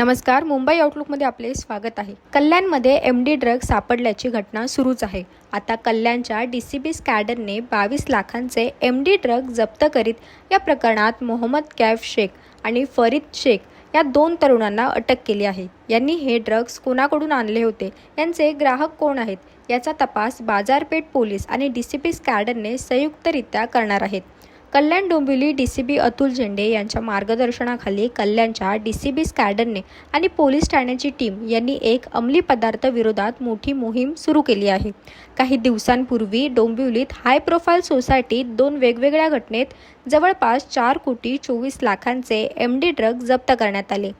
नमस्कार मुंबई आउटलुकमध्ये आपले स्वागत आहे. कल्याणमध्ये एम डी ड्रग सापडल्याची घटना सुरूच आहे. आता कल्याणच्या डी सी बी स्कॅडरने बावीस लाखांचे एम डी ड्रग जप्त करीत या प्रकरणात मोहम्मद कैफ शेख आणि फरीद शेख या दोन तरुणांना अटक केली आहे. यांनी हे ड्रग्ज कोणाकडून आणले होते? यांचे ग्राहक कोण आहेत? याचा तपास बाजारपेठ पोलीस आणि डी सी बी स्कॅडरने संयुक्तरित्या करणार आहेत. Kalyan Dombivli D C B Atul Zende यांच्या मार्गदर्शनाखाली कल्याणच्या डी सी बी स्कॅडरने आणि पोलीस ठाण्याची टीम यांनी एक अंमली पदार्थ विरोधात मोठी मोहीम सुरू केली आहे. काही दिवसांपूर्वी डोंबिवलीत हाय प्रोफाईल सोसायटीत दोन वेगवेगळ्या घटनेत जवळपास चार कोटी चोवीस लाखांचे एम डी ड्रग जप्त करण्यात आले.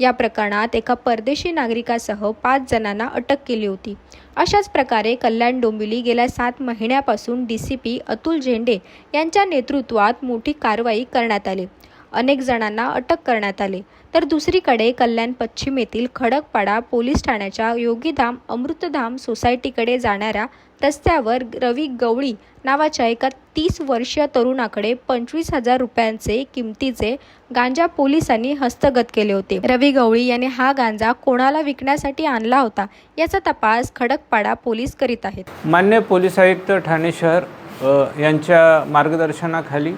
या प्रकरणात एका परदेशी नागरिकासह पाच जणांना अटक केली होती. अशाच प्रकारे कल्याण डोंबिवली गेल्या सात महिन्यापासून D C P Atul Zende यांच्या नेतृत्वात मोठी कारवाई करण्यात आली. अनेक जणांना अटक करण्यात आली. तर दुसरीकडे कल्याण पश्चिम येथील खडकपाडा पोलीस ठाण्याच्या योगीधाम अमृतधाम सोसायटीकडे जाणाऱ्या रस्त्यावर रवी गवळी नावाच्या एका तीस वर्षीय तरुणाकडे पंचवीस हजार रुपयांचे किमतीचे गांजा पोलिसांनी हस्तगत केले होते. रवी गवळी याने हा गांजा कोणाला विकण्यासाठी आणला होता याचा तपास खडकपाडा पोलीस करीत आहेत. मान्य पोलीस आयुक्त ठाणे शहर यांच्या मार्गदर्शनाखाली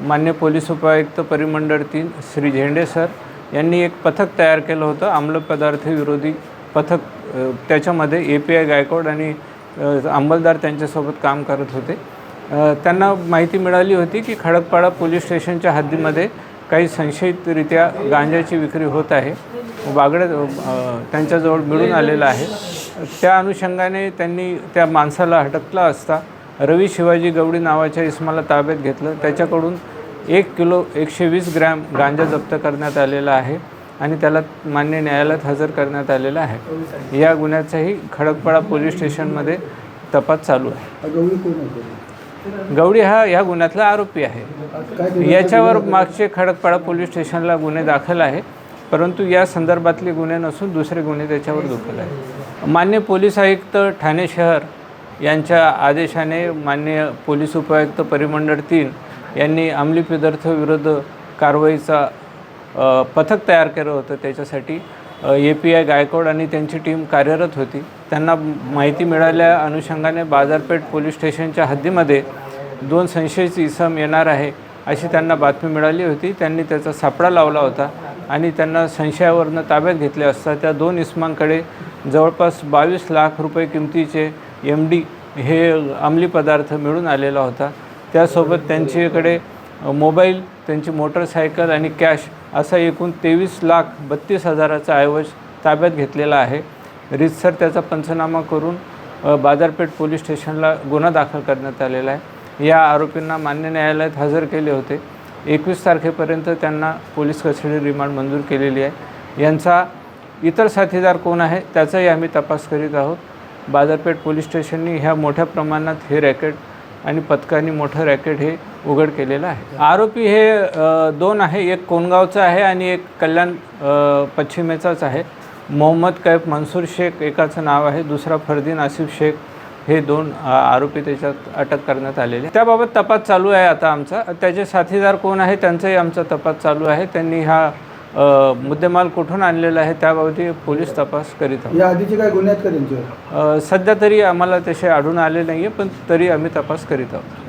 मान्य पोलीस उपायुक्त परिमंडळ तीन श्री झेंडे सर यांनी एक पथक तयार केलं होतं आम्लपदार्थ विरोधी पथक. त्याच्यामध्ये ए पी आय गायकवाड आणि अंमलदार त्यांच्यासोबत काम करत होते. त्यांना माहिती मिळाली होती की खडकपाडा पोलीस स्टेशनच्या हद्दीमध्ये काही संशयितरित्या गांजाची विक्री होत आहे. बागड्या त्यांच्याजवळ मिळून आलेलं आहे. त्या अनुषंगाने त्यांनी त्या माणसाला हटकला असता. रवी शिवाजी गवडी नावाच्या इस्माला ताब्यात घेतलं. त्याच्याकडून एक किलो एकशे वीस ग्रॅम गांजा जप्त करण्यात आलेला आहे आणि त्याला मान्य न्यायालयात हजर करण्यात आलेला आहे. या गुन्ह्याचाही खडकपाडा पोलीस स्टेशनमध्ये तपास चालू आहे. गवडी हा ह्या गुन्ह्यातला आरोपी आहे. याच्यावर मागचे खडकपाडा पोलीस स्टेशनला गुन्हे दाखल आहे. परंतु या संदर्भातले गुन्हे नसून दुसरे गुन्हे त्याच्यावर दाखल आहे मान्य पोलीस आयुक्त ठाणे शहर यांच्या आदेशाने मान्य पोलीस उपायुक्त परिमंडळ तीन यांनी अंमली पदार्थ विरुद्ध कारवाईचा पथक तयार केलं होतं. त्याच्यासाठी ए पी आय गायकवाड आणि त्यांची टीम कार्यरत होती. त्यांना माहिती मिळाल्या अनुषंगाने बाजारपेठ पोलीस स्टेशनच्या हद्दीमध्ये दोन संशयित इसम येणार आहे अशी त्यांना बातमी मिळाली होती. त्यांनी त्याचा सापळा लावला होता आणि त्यांना संशयावरनं ताब्यात घेतले असता त्या दोन इसमांकडे जवळपास बावीस लाख रुपये किमतीचे एम डी हे अंमली पदार्थ मिळून आलेला होता. त्यासोबत त्यांच्याकडे मोबाईल त्यांची मोटरसायकल आणि कॅश असा एकूण तेवीस लाख बत्तीस हजाराचा ऐवज ताब्यात घेतलेला आहे. रितसर त्याचा पंचनामा करून बाजारपेठ पोलीस स्टेशनला गुन्हा दाखल करण्यात आलेला आहे. या आरोपींना मान्य न्यायालयात हजर केले होते. एकवीस तारखेपर्यंत त्यांना पोलीस कस्टडी रिमांड मंजूर केलेली आहे. यांचा इतर साथीदार कोण आहे त्याचाही आम्ही तपास करीत आहोत. बाजारपेठ पोलीस स्टेशननी ह्या मोठ्या प्रमाणात हे रॅकेट आणि पथकांनी मोठं रॅकेट हे उघड केलेलं आहे. आरोपी हे दोन आहे. एक कोणगावचा आहे आणि एक कल्याण पश्चिमेचाच आहे. मोहम्मद कैफ मनसूर शेख एकाचं नाव आहे. दुसरा फरदीन आसिफ शेख हे दोन आरोपी त्याच्यात अटक करण्यात आलेले. त्याबाबत तपास चालू आहे आता आमचा. त्याचे साथीदार कोण आहे त्यांचाही आमचा तपास चालू आहे. त्यांनी हा मुद्देमाल कुठून आणलेला आहे त्याबाबतही पोलीस तपास करीत आहोत. या आधीचे काय गुन्हे आहेत का त्यांच्यावर अ, सध्या तरी आम्हाला तसे आढळून आले नाही आहे पण तरी आम्ही तपास करीत आहोत.